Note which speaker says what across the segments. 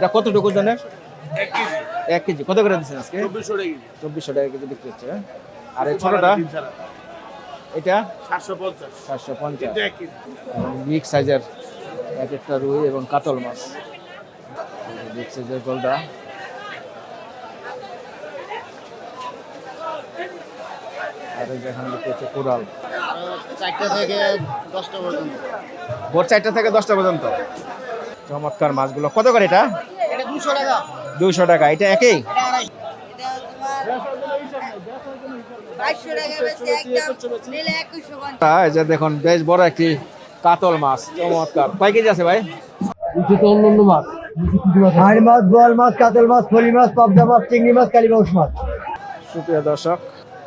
Speaker 1: এটা কতটুকু ওজনের?
Speaker 2: এক কেজি।
Speaker 1: কত করে দিচ্ছেন আজকে?
Speaker 2: চব্বিশশো টাকা কেজি।
Speaker 1: চব্বিশশো টাকা কেজি বিক্রি হচ্ছে হ্যাঁ? আর এই ছোটটা? এটা?
Speaker 2: সাতশো পঞ্চাশ।
Speaker 1: সাতশো পঞ্চাশ।
Speaker 2: এটা এক কেজি।
Speaker 1: বিগ সাইজের এক একটা রুই এবং কাতল মাছ। বিগ সাইজের গোলদা। আর এই যেখানে বিক্রি হচ্ছে কোরাল
Speaker 3: চারটা থেকে দশটা পর্যন্ত।
Speaker 1: ভোর চারটা থেকে দশটা পর্যন্ত? চমৎকার মাছগুলো। কত করে এটা?
Speaker 3: এটা দুশো টাকা।
Speaker 1: এটা একই? যে দেখুন বেশ বড় একটি কাতল মাছ চমৎকার। কয় কেজি আছে ভাই?
Speaker 4: হাঁড়ি মাছ বোয়াল মাছ কাতল মাছ ফলি মাছ পাবদা মাছ চিংড়ি মাছ কালীবাউস মাছ।
Speaker 1: সুপ্রিয় দর্শক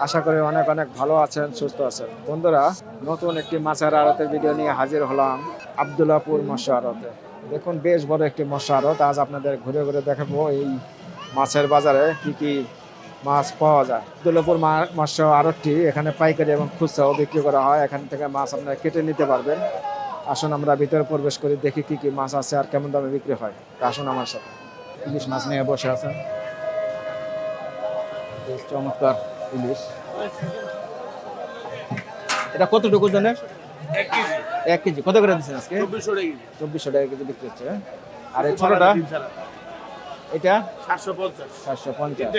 Speaker 1: আশা করি অনেক অনেক ভালো আছেন সুস্থ আছেন। বন্ধুরা নতুন একটি মাছের আড়তের ভিডিও নিয়ে হাজির হলাম আবদুল্লাপুর মৎস্য আড়তে। দেখুন, বেশ বড় একটি আড়ত আজ আপনাদের ঘুরে ঘুরে দেখাবো এই মাছের বাজারে কি কি মাছ পাওয়া যায়। আবদুল্লাপুর মা- মৎস্য আড়তটি এখানে পাইকারি এবং খুচরাও বিক্রি করা হয়। এখান থেকে মাছ আপনারা কেটে নিতে পারবেন। আসুন আমরা ভিতরে প্রবেশ করি দেখি কি কি মাছ আছে আর কেমন দামে বিক্রি হয়। আসুন আমার সাথে। ইলিশ মাছ নিয়ে বসে আছেন। চমৎকার ইলিশ। এটা কতটুকু ওজনের
Speaker 2: এক কেজি।
Speaker 1: কত করে দিচ্ছেন আজকে?
Speaker 2: চব্বিশশো টাকা কেজি।
Speaker 1: বিক্রি হচ্ছে হ্যাঁ? আর এই ছোটটা? এটা?
Speaker 2: সাতশো পঞ্চাশ।
Speaker 1: সাতশো পঞ্চাশ।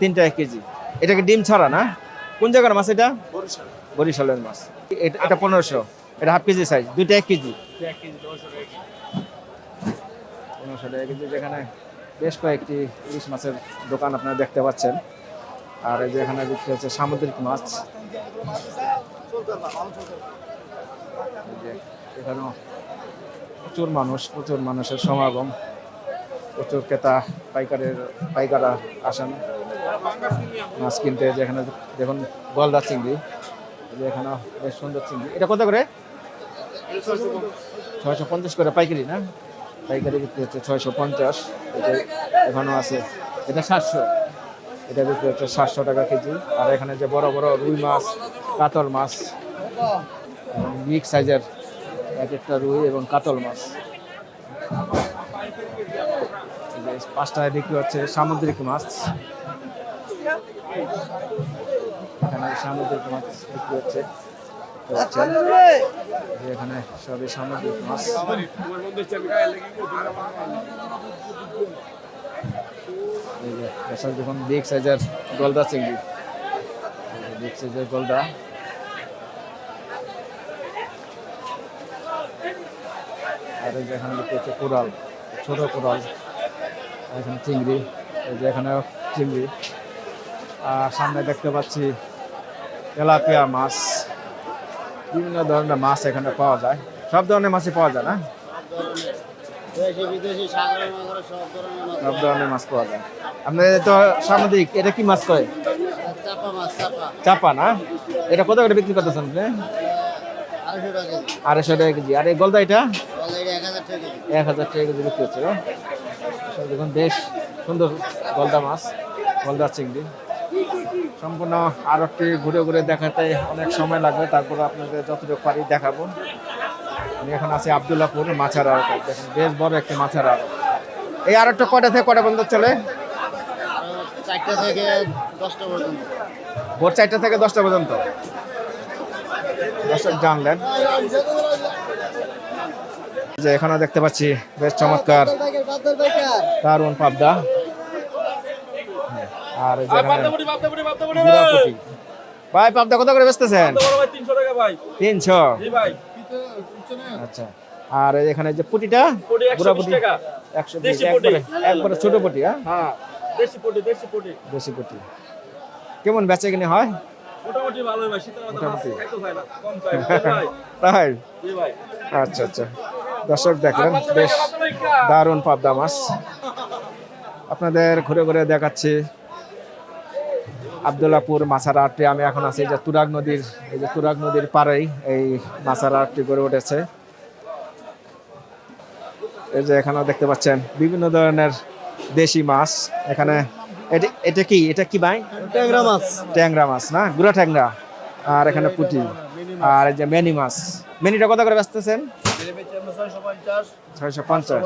Speaker 1: তিনটা এক কেজি। এটা কি ডিম ছাড়া না? কোন জায়গার মাছ এটা? বরিশালের মাছ। এটা এটা পনেরোশো। এটা হাফ কেজি সাইজ দুইটা এক কেজি। পনেরোশো টাকা কেজি যেখানে বেশ কয়েকটি ইলিশ মাছের দোকান আপনারা দেখতে পাচ্ছেন। আর এই যে এখানে বিক্রি হচ্ছে সামুদ্রিক মাছ। এখানেও প্রচুর মানুষ, প্রচুর মানুষের সমাগম। প্রচুর ক্রেতা, পাইকারের, পাইকাররা আসেন। মাছ কিনতে, যেখানে দেখুন গলদা চিংড়ি এখানেও বেশ সুন্দর চিংড়ি। এটা কত করে? ছয়শো পঞ্চাশ করে পাইকারি না? পাইকারি বিক্রি হচ্ছে ছয়শো পঞ্চাশ। এখানেও আছে। এটা সাতশো। এটা বিক্রি হচ্ছে সাতশো টাকা কেজি। আর এখানে যে বড় বড় রুই মাছ, কাতল মাছ বিগ সাইজের এক একটা রুই এবং কাতল মাছ। পাঁচটায় বিক্রি হচ্ছে সামুদ্রিক মাছ। এখানে সামুদ্রিক মাছ বিক্রি হচ্ছে। যে এখানে সবই সামুদ্রিক মাছ।
Speaker 2: তোমার বন্ধু হচ্ছে আমি গায়ে লেগে গেছি।
Speaker 1: এই যে এসব দেখুন বিগ সাইজের গলদা চিংড়ি। বিগ সাইজের গলদা। আর এই যে এখানে দেখতে হচ্ছে কোরাল ছোটো কোরাল এখানে চিংড়ি এই যে এখানে চিংড়ি। আর সামনে দেখতে পাচ্ছি তেলাপিয়া মাছ। বিভিন্ন ধরনের মাছ এখানে পাওয়া যায়। সব ধরনের মাছই পাওয়া যায় না?
Speaker 3: সব ধরনের মাছ
Speaker 1: পাওয়া যায়। আপনাদের তো সামুদ্রিক এটা কি মাছ করে
Speaker 3: চাপা
Speaker 1: না? এটা কত করে বিক্রি করতেছেন আপনি?
Speaker 3: আড়াইশো টাকা কেজি।
Speaker 1: আর এই গলদা এটা
Speaker 3: বলে এটা এক হাজার টাকা কেজি
Speaker 1: এক হাজার টাকা কেজি বিক্রি হচ্ছে না? দেখুন বেশ সুন্দর গলদা মাছ গলদা চিংড়ি। সম্পূর্ণ আর একটি ঘুরে ঘুরে দেখাতে অনেক সময় লাগবে তারপরে আপনাদের যতটুকু পারি দেখাবো। আমি এখন আছি আবদুল্লাপুর মাছের আড়ত। দেখুন বেশ বড় একটি মাছের আড়ত। এই আড়তটা কটা থেকে কটা পর্যন্ত চলে?
Speaker 3: চারটা থেকে দশটা পর্যন্ত।
Speaker 1: ভোর চারটা থেকে দশটা পর্যন্ত। দর্শক জানলেন। যে এখানে দেখতে পাচ্ছি বেশ চমৎকার। দারুণ পাবদা। আর। ভাই পাবদা কত করে বেচতেছেন?
Speaker 2: বড় ভাই 300 টাকা ভাই।
Speaker 1: তিনশো। আচ্ছা। আর এখানে যে পুটিটা
Speaker 2: পুটি 120
Speaker 1: গুড়াপুটি
Speaker 2: টাকা।
Speaker 1: একশো একবারে
Speaker 2: পুটি।
Speaker 1: একবারে ছোট পুটি হ্যাঁ?
Speaker 2: হ্যাঁ, দেশি পুটি, দেশি পুটি।
Speaker 1: পুটি। কেমন বেচে কিনে হয়?
Speaker 2: মোটামুটি ভালোই ভাই, শীতের মধ্যে মাছ খাইতে চায় না, কম ভাই।
Speaker 1: আচ্ছা আচ্ছা। দর্শক দেখলেন বেশ দারুণ পাবদা মাছ। আপনাদের ঘুরে ঘুরে দেখাচ্ছি। আবদুল্লাপুর মাছার আটটি আমি এখন আছি যে তুরাগ নদীর এই যে তুরাগ নদীর পাড়েই এই মাছার আটটি গড়ে উঠেছে। এই যে এখানেও দেখতে পাচ্ছেন বিভিন্ন ধরনের দেশি মাছ। এখানে এটা- এটা কি? এটা কি ভাই?
Speaker 3: ট্যাংরা মাছ।
Speaker 1: ট্যাংরা মাছ না? গুড়া ট্যাংরা। আর এখানে পুঁটি। আর এই যে মেনি মাছ। মেনিটা কত করে বেচতেছেন?
Speaker 3: ছয়শো পঞ্চাশ।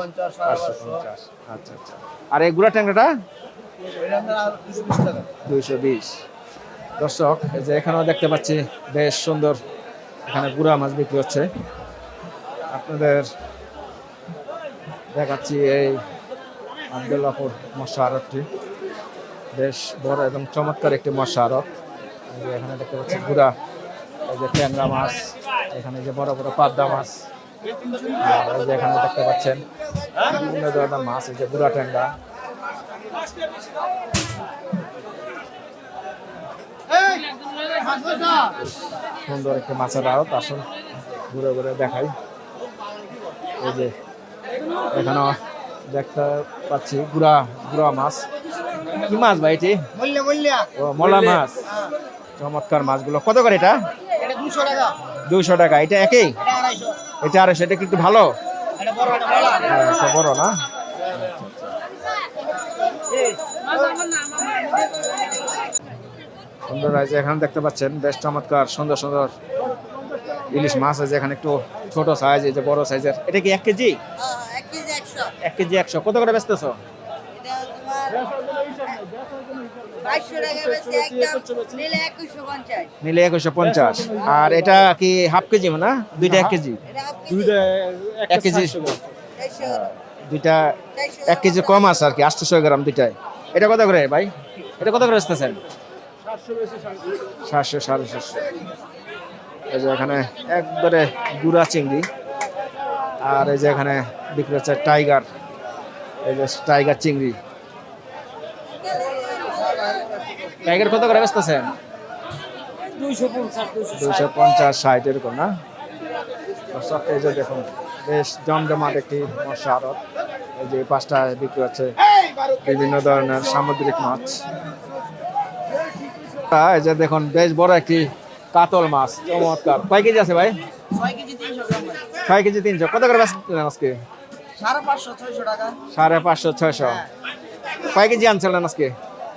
Speaker 1: আচ্ছা আচ্ছা। আর এই গুড়া ট্যাংরাটা? দুইশো বিশ দর্শক এই যে এখানেও দেখতে পাচ্ছি বেশ সুন্দর এখানে গুড়া মাছ বিক্রি হচ্ছে। আপনাদের দেখাচ্ছি এই আবদুল্লাপুর আড়তটি বেশ বড় এবং চমৎকার একটি যে এখানে দেখতে পাচ্ছি গুড়া এই যে ট্যাংরা মাছ এখানে যে বড় বড় পাবদা মাছ। আর এখানে দেখতে পাচ্ছেন বিভিন্ন ধরনের মাছ এই যে গুড়া ট্যাংরা সুন্দর একটি মাছের আড়ত আসুন ঘুরে ঘুরে দেখাই। এই যে এখানেও দেখতে পাচ্ছি গুড়া গুড়া মাছ। কি মাছ ভাই এটি? ও মলা মাছ। চমৎকার মাছগুলো। কত করে এটা?
Speaker 3: এটা দুশো টাকা।
Speaker 1: দুইশো টাকা এটা একই?
Speaker 3: এটা
Speaker 1: আরে সেটা কিন্তু ভালো?
Speaker 3: এটা বড়
Speaker 1: না? সুন্দর আছে এখানে দেখতে পাচ্ছেন বেশ চমৎকার সুন্দর সুন্দর ইলিশ মাছ। আছে এখানে একটু ছোট সাইজ এই যে বড় সাইজের এটা কি এক কেজি?
Speaker 3: এক কেজি একশো।
Speaker 1: এক কেজি একশো। কত করে বেচতেছো
Speaker 3: এটা তোমার বাইশশো টাকা বেচে একদম নিলে একুশশো পঞ্চাশ।
Speaker 1: আর এটা কি হাফ কেজি না? দুইটা এক কেজি? এক কেজি। দুইটা এক কেজি কম আছে আর কি আটশোশো গ্রাম দুইটাই এটা কত করে ভাই? এটা কত করে বেচতেছেন? সাতশো সাড়ে সাতশো। এই যে এখানে একবারে গুড়া চিংড়ি। আর এই যে এখানে বিক্রি হচ্ছে টাইগার। এই যে টাইগার চিংড়ি। টাইগার কত করে বেচতেছেন? দুইশো পঞ্চাশ ষাট। এরকম না? দর্শক, এই যে দেখুন বেশ জমজমাট একটি মশা আড়ত। এই যে পাঁচটা বিক্রি হচ্ছে বিভিন্ন ধরনের সামুদ্রিক মাছ। এই যে দেখুন বেশ বড় একটি কাতল মাছ চমৎকার। কয় কেজি আছে ভাই?
Speaker 3: ছয় কেজি তিনশো
Speaker 1: ছয় কেজি তিনশো। কত করে বেচলেন আজকে?
Speaker 3: সাড়ে পাঁচশো ছয়শো টাকা।
Speaker 1: সাড়ে পাঁচশো ছয়শো। কয় কেজি আনছিলেন আজকে?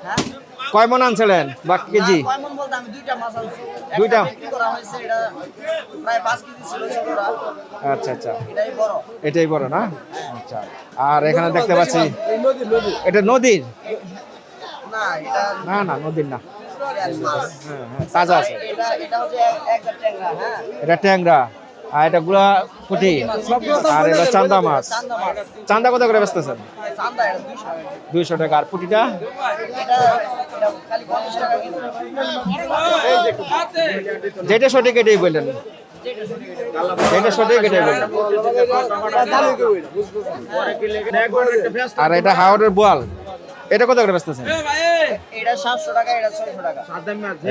Speaker 3: হ্যাঁ?
Speaker 1: কয় মন আনছিলেন? বা কেজি?
Speaker 3: দুইটা মাছ আনছি। একটা
Speaker 1: দুইটা?
Speaker 3: বিক্রি করা হয়েছে এটা প্রায় পাঁচ কেজি ছিল ছোটরা
Speaker 1: আচ্ছা আচ্ছা।
Speaker 3: এটাই বড়।
Speaker 1: না? আচ্ছা। আর এখানে দেখতে পাচ্ছি
Speaker 2: নদী নদী
Speaker 1: এটা নদীর?
Speaker 3: না
Speaker 1: না না নদীর না। হ্যাঁ হ্যাঁ তাজা আছে।
Speaker 3: এটা ট্যাংরা হ্যাঁ।
Speaker 1: এটা ট্যাংরা। আর এটা গুড়া পুঁটি। আর এটা চান্দা মাছ।
Speaker 3: চান্দা
Speaker 1: কত করে বেচতেছেন?
Speaker 3: দুইশো টাকা।
Speaker 1: আর পুঁটিটা? যেটা সঠিক এটাই বললেন।
Speaker 3: এটা।
Speaker 1: সঠিক এটাই বললেন। আর এটা হাওড়ের বোয়াল। এটা কত করে বেচতেছেন?
Speaker 3: এটা সাতশো টাকা এটা ছয়শো টাকা।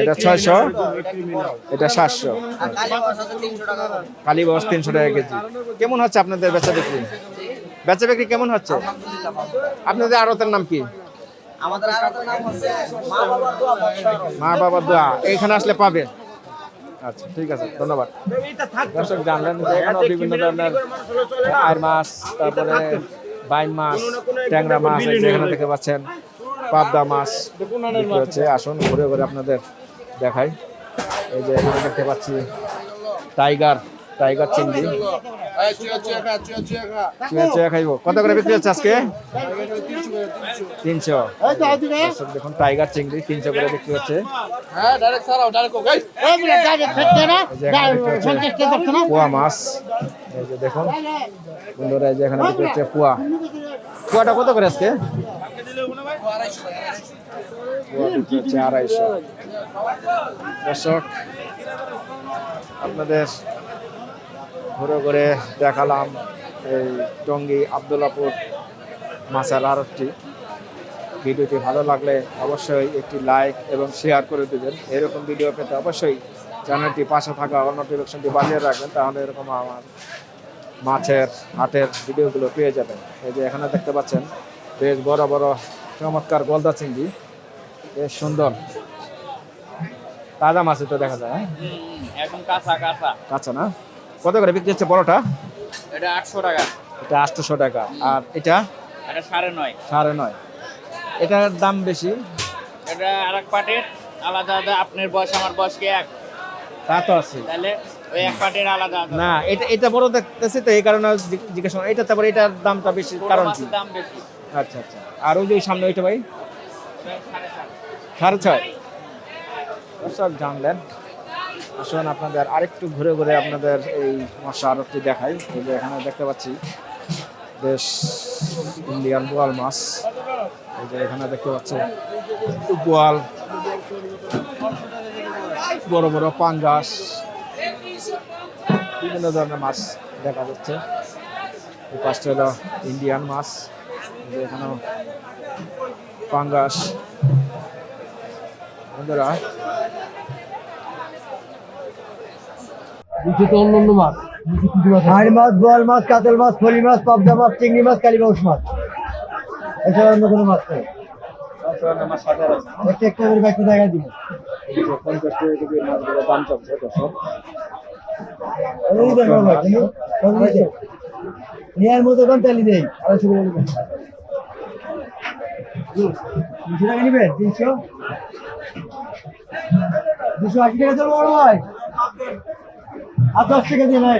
Speaker 1: এটা ছয়শো?
Speaker 3: এটা কি বড়
Speaker 1: এটা সাতশো।
Speaker 3: আর কালী মাছ আছে টাকা
Speaker 1: বস তিনশো টাকা কেজি। কেমন হচ্ছে আপনাদের বেচা বিক্রি? বেচা বিক্রি কেমন হচ্ছে? আপনাদের আড়তের নাম কি?
Speaker 3: আমাদের আরেকটা নাম হচ্ছে মা বাবার দোয়া
Speaker 1: মা বাবার দোয়া। এইখানে আসলে পাবে? আচ্ছা ঠিক আছে ধন্যবাদ। দর্শক জানলেন যে এখানেও বিভিন্ন ধরনের আর মাছ তারপরে বাইন মাছ ট্যাংরা মাছ যেখানে দেখতে পাচ্ছেন পাবদা মাছ হচ্ছে। আসুন ঘুরে ঘুরে আপনাদের দেখাই। এই যে এখানে দেখতে পাচ্ছি টাইগার। টাইগার চিংড়ি চুয়া চুয়া খাইব কত করে বিক্রি হচ্ছে আজকে? তিনশো। দেখুন টাইগার চিংড়ি তিনশো করে বিক্রি হচ্ছে। এই। যে এখানে বিক্রি হচ্ছে পোয়া মাছ। এই যে দেখুন বন্ধুরা যে এখানে বিক্রি হচ্ছে পোয়া। পোয়াটা কত করে আজকে? আড়াইশো। দর্শক আপনাদের ঘুরে ঘুরে দেখালাম এই টঙ্গী আবদুল্লাপুর মাছের আড়তটি। ভিডিওটি ভালো লাগলে অবশ্যই একটি লাইক এবং শেয়ার করে দেবেন। এরকম ভিডিও পেতে অবশ্যই চ্যানেলটি পাশে থাকা নোটিফিকেশনটি বাজিয়ে রাখবেন তাহলে এরকম আমার মাছের হাটের ভিডিওগুলো পেয়ে যাবেন। এই যে এখানে দেখতে পাচ্ছেন বেশ বড় বড় চমৎকার গলদা চিংড়ি। বেশ সুন্দর। তাজা মাছই তো দেখা যায় হ্যাঁ?
Speaker 5: একদম কাঁচা কাঁচা।
Speaker 1: কাঁচা না? কত করে বিক্রি হচ্ছে বড়টা
Speaker 5: এটা আটশো টাকা।
Speaker 1: এটা আটশোশো টাকা। আর এটা?
Speaker 5: এটা সাড়ে নয়।
Speaker 1: সাড়ে নয়। এটার দাম বেশি?
Speaker 5: এটা আর এক পাটের আলাদা আলাদা। আপনার বয়স আমার বয়স কি এক?
Speaker 1: তা তো আছে।
Speaker 5: তাহলে ওই এক পাটের আলাদা আলাদা।
Speaker 1: না এটা এটা বড় দেখতেছি তো এই কারণে জিজ্ঞেস করলাম। এটা তারপরে এটার দামটা বেশি কারণ কি?
Speaker 5: দাম বেশি।
Speaker 1: আচ্ছা আচ্ছা। আর ওই যে সামনে ওইটা ভাই?
Speaker 5: সাড়ে
Speaker 1: ছয়। দর্শক জানলেন। আসুন আপনাদের আরেকটু ঘুরে ঘুরে আপনাদের এই মশা আরতটি দেখাই। এই যে এখানে দেখতে পাচ্ছি বেশ ইন্ডিয়ান বোয়াল মাছ। এই যে এখানে দেখতে পাচ্ছেন বোয়াল, বড় বড় পাঙ্গাস বিভিন্ন ধরনের মাছ দেখা যাচ্ছে। এই হলো ইন্ডিয়ান মাছ। যে এখানেও পাঙ্গাস বন্ধুরা
Speaker 4: অন্য মাছ হাড়ি মাছ, বোয়াল মাছ, কাতল মাছ, ফলি মাছ, পাবদা মাছ, চিংড়ি মাছ কালীবাউস মাছ এছাড়া অন্য কোনো মাছ নেই। একটা করে ব্যাগটা দেখা। নেয়ার মতো কোন তালি দেই। আড়াইশো টাকা নেবেন তিনশো? দুশো আশি টাকা চলবো বড় ভাই আর দশ টাকা দিয়ে নাই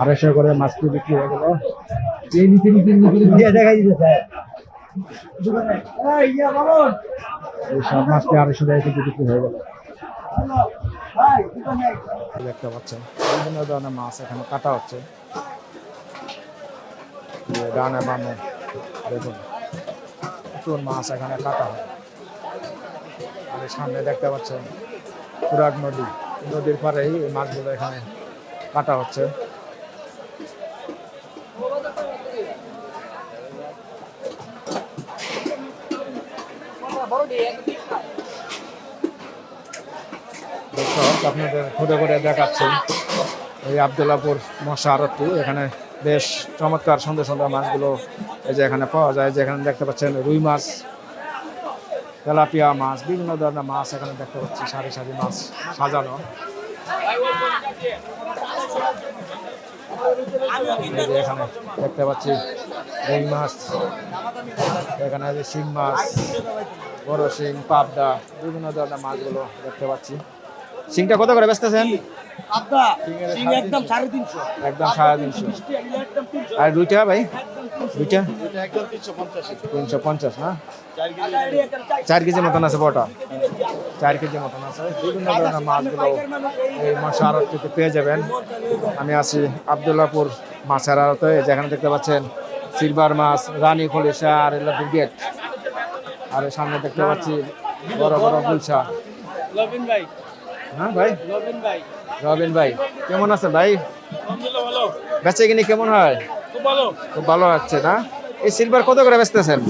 Speaker 1: আড়াইশো করে মাছটি বিক্রি হয়ে গেল।
Speaker 4: এই নিচে নিচে নিচে দিয়ে দেখা দিতে স্যার। এই ইয়া মামুন
Speaker 1: এই সব মাছটি আড়াইশো টাকা কেজি বিক্রি হয়ে গেল। দেখতে পাচ্ছেন বিভিন্ন ধরনের মাছ এখানে কাটা হচ্ছে। ডানে বামে দেখুন প্রচুর মাছ এখানে কাটা হয়। আর সামনে দেখতে পাচ্ছেন পুরাগ নদী। নদীর পাড়েই এই মাছগুলো এখানে কাটা হচ্ছে। আপনাদের ঘুরে ঘুরে দেখাচ্ছি এই আবদুল্লাপুর মশা আরতটি এখানে বেশ চমৎকার সুন্দর সুন্দর মাছগুলো এই যে এখানে পাওয়া যায়, যেখানে দেখতে পাচ্ছেন রুই মাছ। তেলাপিয়া মাছ, বিভিন্ন ধরনের মাছ এখানে দেখতে পাচ্ছি, সারি সারি মাছ সাজানো। এখানে দেখতে পাচ্ছি রুই মাছ, এখানে যে শিং মাছ, বড় শিং, পাবদা, বিভিন্ন ধরনের মাছগুলো দেখতে পাচ্ছি। শিংটা কত করে বেচতেছেন?
Speaker 3: একদম সাড়ে তিনশো।
Speaker 1: আর দুইটা ভাই? দুইটা?
Speaker 3: তিনশো পঞ্চাশ।
Speaker 1: না? চার কেজি মতন। আছে বটা? চার কেজি মতন আছে। বিভিন্ন ধরনের মাছগুলো এই মাছের আড়ত থেকে পেয়ে যাবেন। আমি আছি আবদুল্লাপুর মাছের আড়তে। যেখানে দেখতে পাচ্ছেন সিলভার মাছ রানী খলিশা আর এগুলো গেট আর সামনে দেখতে পাচ্ছি বড় বড় গুলশা।
Speaker 5: লবিন ভাই
Speaker 1: হ্যাঁ ভাই? রবিন ভাই, কেমন আছেন ভাই? বেচে কিনি কেমন হয়?
Speaker 2: খুব ভালো
Speaker 1: হচ্ছে না? এই সিলভার কত করে বেচতেছেন?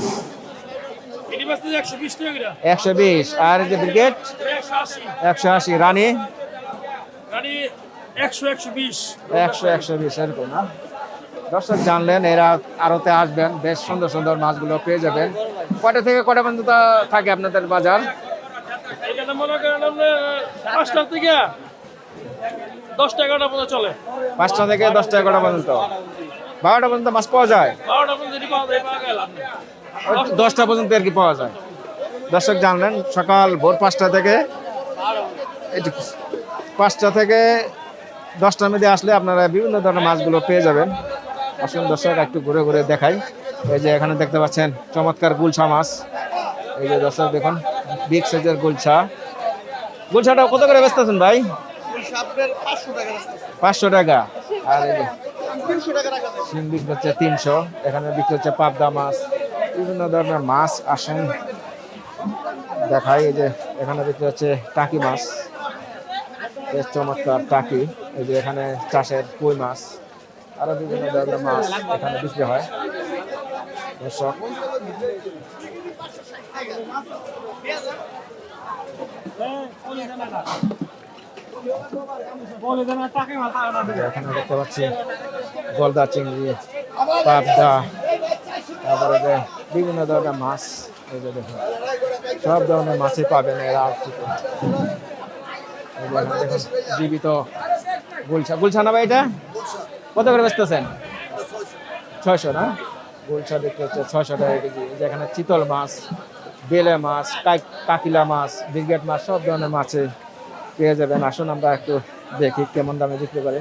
Speaker 2: একশো বিশ।
Speaker 1: আর যে ব্রিগেড?
Speaker 2: একশো আশি।
Speaker 1: রানী?
Speaker 2: একশো একশো
Speaker 1: একশো বিশ, এরকম না? দর্শক জানলেন, এরা আরতে আসবেন, বেশ সুন্দর সুন্দর মাছগুলো পেয়ে যাবেন। কটা থেকে কটা পর্যন্ত থাকে আপনাদের বাজার?
Speaker 2: এখানে মনে করেন আপনার পাঁচটা থেকে দশটা এগারোটা পর্যন্ত চলে।
Speaker 1: পাঁচটা থেকে দশটা এগারোটা পর্যন্ত। বারোটা পর্যন্ত মাছ পাওয়া যায়?
Speaker 2: বারোটা পর্যন্ত পাওয়া যায় পাওয়া গেল
Speaker 1: দশটা পর্যন্ত আর কি পাওয়া যায়। দর্শক জানলেন সকাল ভোর পাঁচটা থেকে পাঁচটা থেকে দশটার মধ্যে আসলে আপনারা বিভিন্ন ধরনের মাছগুলো পেয়ে যাবেন। আসুন দর্শক একটু ঘুরে ঘুরে দেখাই। এই যে এখানে দেখতে পাচ্ছেন চমৎকার গুলছা মাছ। এই যে দর্শক দেখুন বিগ সাইজের গুলছা। গুলছাটা কত করে বেচতেছেন ভাই? পাঁচশো টাকা। আর এই যে শিম বিক্রি হচ্ছে তিনশো, এখানে বিক্রি হচ্ছে পাবদা মাছ। বিভিন্ন ধরনের মাছ আসেন। দেখাই এই যে এখানে বিক্রি হচ্ছে টাকি মাছ। বেশ চমৎকার টাকি। এই যে এখানে চাষের কই মাছ। আরও বিভিন্ন ধরনের মাছ এখানে বিক্রি হয়। দর্শক এখানে দেখতে গলদা চিংড়ি, পাবদা, তারপরে যে বিভিন্ন ধরনের মাছ, এই যে দেখুন, সব ধরনের মাছই পাবেন এরা জীবিত গুলছা গুলছা না ভাই এটা? কত করে বেচতেছেন? ছয়শো না? গুলছা বিক্রি হচ্ছে ছয়শো টাকা কেজি। যেখানে চিতল মাছ বেলে মাছ কাক- কাকিলা মাছ ব্রিগেড মাছ, সব ধরনের মাছে পেয়ে যাবেন। আসুন আমরা একটু দেখি কেমন দামে বিক্রি করে।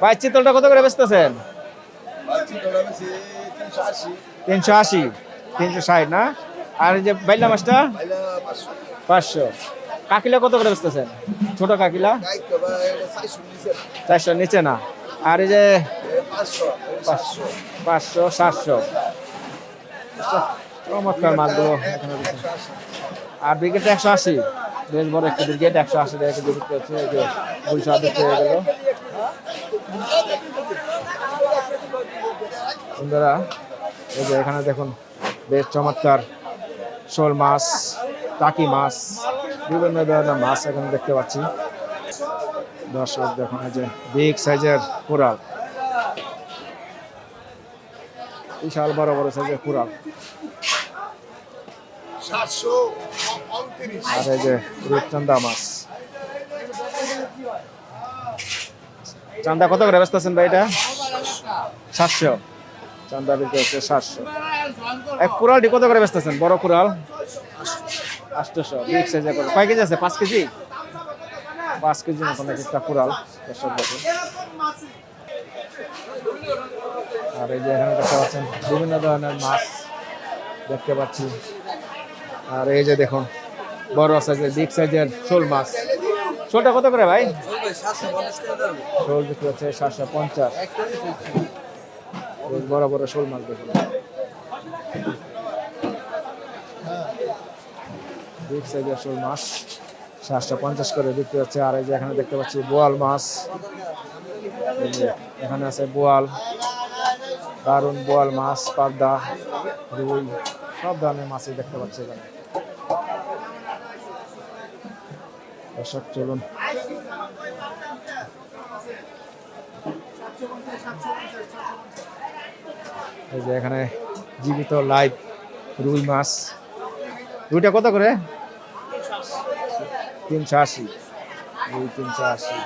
Speaker 1: ভাই, চিতলটা কত করে বেচতেছেন? তিনশো আশি। তিনশো ষাট, না? আর যে বাইলা মাছটা? পাঁচশো। কাকিলা কত করে বেচতেছেন? ছোট কাকিলা? চারশো নিচে না। আর এই যে পাঁচশো পাঁচশো, সাতশো। চমৎকার মাছগুলো এখানে আর ব্রিগেড একশো আশি। বেশ বড় একটা ব্রিগেড একশো আশি টাকা কেজি বিক্রি হচ্ছে। এই যে হয়ে গেল। সুন্দরা এই যে এখানে দেখুন, বেশ চমৎকার শোল মাছ, টাকি মাছ, বিভিন্ন ধরনের মাছ এখানে দেখতে পাচ্ছি। দর্শক, দেখুন, এই যে বিগ সাইজের কোরাল বিশাল বড় বড় সাইজের কোরাল আর এই যে রূপচান্দা মাছ চান্দা কত করে ব্যস্ত আছেন ভাই এটা? সাতশো। চান্দা বিক্রি হচ্ছে সাতশো। এক কুড়ালটি কত করে ব্যস্ত আছেন? বড় কুড়াল? আটশোশো। বিগ সাইজের করে কয় কেজি আছে? পাঁচ কেজি? পাঁচ কেজি মতন এক একটা কুড়াল। আর এই যে এখানে দেখতে পাচ্ছেন বিভিন্ন ধরনের মাছ দেখতে পাচ্ছি। আর এই যে দেখুন, বড় সাইজের বিগ সাইজের শোল মাছ। শোলটা কত করে ভাই? শোল বিক্রি হচ্ছে সাতশো পঞ্চাশ। বড় বড় শোল মাছ দেখুন। বিগ সাইজের শোল মাছ, সাতশো পঞ্চাশ করে বিক্রি হচ্ছে। আর এই যে এখানে দেখতে পাচ্ছি বোয়াল মাছ। এখানে আছে বোয়াল দারুণ বোয়াল মাছ, পাবদা, রুই, সব ধরনের মাছই দেখতে পাচ্ছি এখানে। চলুন। এই যে এখানে জীবিত লাইভ রুই মাছ। রুইটা কত করে? তিনশো আশি। রুই তিনশো আশি।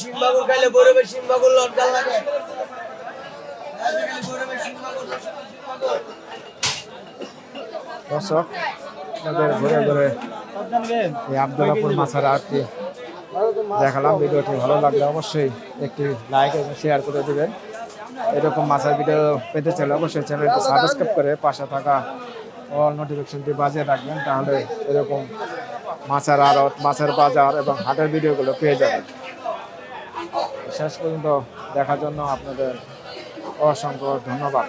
Speaker 3: শিমবাগুর খাইলে বরফের শিমবাগুর লটকাল লাগে
Speaker 1: দর্শক ঘুরে ঘুরে এই আবদুল্লাপুর মাছের আটটি দেখালাম। ভিডিওটি ভালো লাগলে অবশ্যই একটি লাইক এবং শেয়ার করে দেবেন। এরকম মাছের ভিডিও পেতে চাইলে অবশ্যই চ্যানেলটি সাবস্ক্রাইব করে পাশে থাকা অল নোটিফিকেশনটি বাজিয়ে রাখবেন, তাহলে এরকম মাছের আড়ত, মাছের বাজার এবং হাটের ভিডিওগুলো পেয়ে যাবেন। শেষ পর্যন্ত দেখার জন্য আপনাদের অসংখ্য ধন্যবাদ।